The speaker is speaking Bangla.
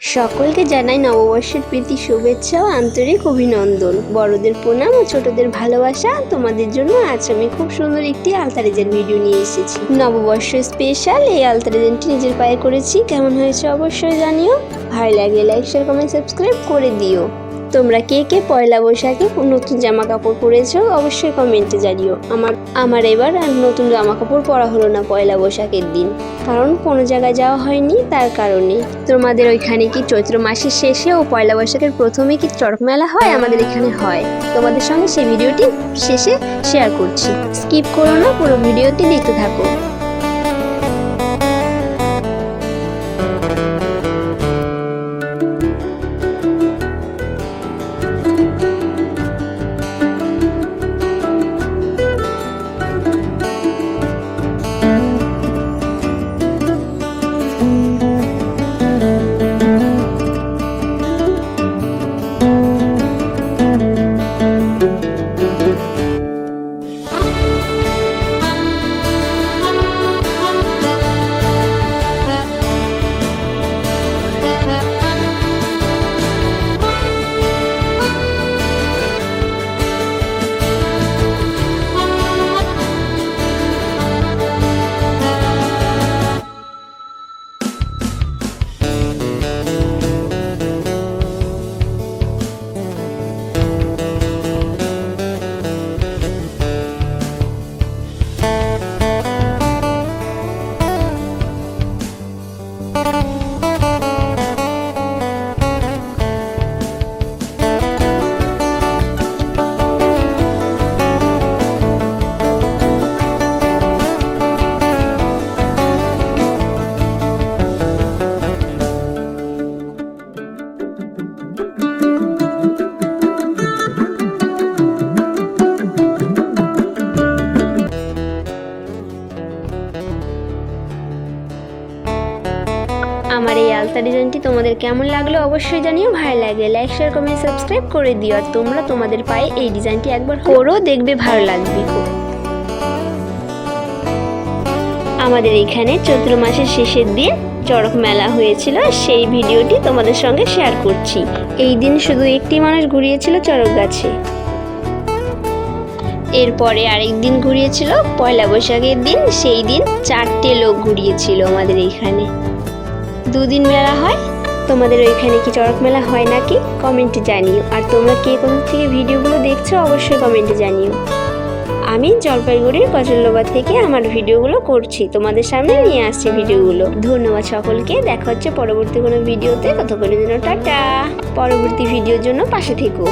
সকলকে জানাই নববর্ষের প্রীতি, শুভেচ্ছা ও আন্তরিক অভিনন্দন। বড়দের প্রণাম ও ছোটদের ভালোবাসা তোমাদের জন্য আজ আমি খুব সুন্দর একটি আলতারেজের ভিডিও নিয়ে এসেছি। নববর্ষ স্পেশাল এই আলতারেজেনটি নিজের পায়ে করেছি। কেমন হয়েছে অবশ্যই জানিও। ভালো লাগলে লাইক শেয়ার কমেন্ট সাবস্ক্রাইব করে দিও। তোমরা কে কে পয়লা বৈশাখে নতুন জামা কাপড় পরেছো অবশ্যই কমেন্টে জানিও। আমার আমার এবার আর নতুন জামা কাপড় পরা হলো না পয়লা বৈশাখের দিন। কারণ কোনো জায়গায় যাওয়া হয়নি, তার কারণে। তোমাদের ওইখানে কি চৈত্র মাসের শেষে ও পয়লা বৈশাখের প্রথমে কি চড়ক মেলা হয়? আমাদের এখানে হয়। তোমাদের সঙ্গে সেই ভিডিওটি শেষে শেয়ার করছি। স্কিপ করো না, পুরো ভিডিওটি দেখতে থাকো। আমার এই আলতা ডিজাইনটি তোমাদের কেমন লাগল অবশ্যই জানিও, ভালো লাগলে লাইক শেয়ার কমেন্ট সাবস্ক্রাইব করে দিও। আর তোমরা তোমাদের পায়ে এই ডিজাইনটি একবার করো, দেখবে ভালো লাগবে আমাদের এখানে চৈত্র মাসের শেষের দিন চড়ক মেলা হয়েছিল, সেই ভিডিওটি তোমাদের সঙ্গে শেয়ার করছি। এই দিন শুধু একটি মানুষ ঘুরিয়েছিল চড়ক গাছে। এরপরে আরেক দিন ঘুরিয়েছিল পয়লা বৈশাখের দিন, সেই দিন চারটে লোক ঘুরিয়েছিল আমাদের এইখানে দুদিন মেলা হয়? তোমাদের ওইখানে কি চড়ক মেলা হয় নাকি? কমেন্টে জানিও। আর তোমরা কে কোথা থেকে ভিডিওগুলো দেখছ অবশ্যই কমেন্টে জানিও। আমি জলপাইগুড়ির কচল্লবা থেকে আমার ভিডিওগুলো করছি। তোমাদের সামনে নিয়ে আসছি ভিডিওগুলো। ধন্যবাদ সকলকে। দেখা হচ্ছে পরবর্তী কোনো ভিডিওতে। ততক্ষণের জন্য টাটা। পরবর্তী ভিডিওর জন্য পাশে থেকো।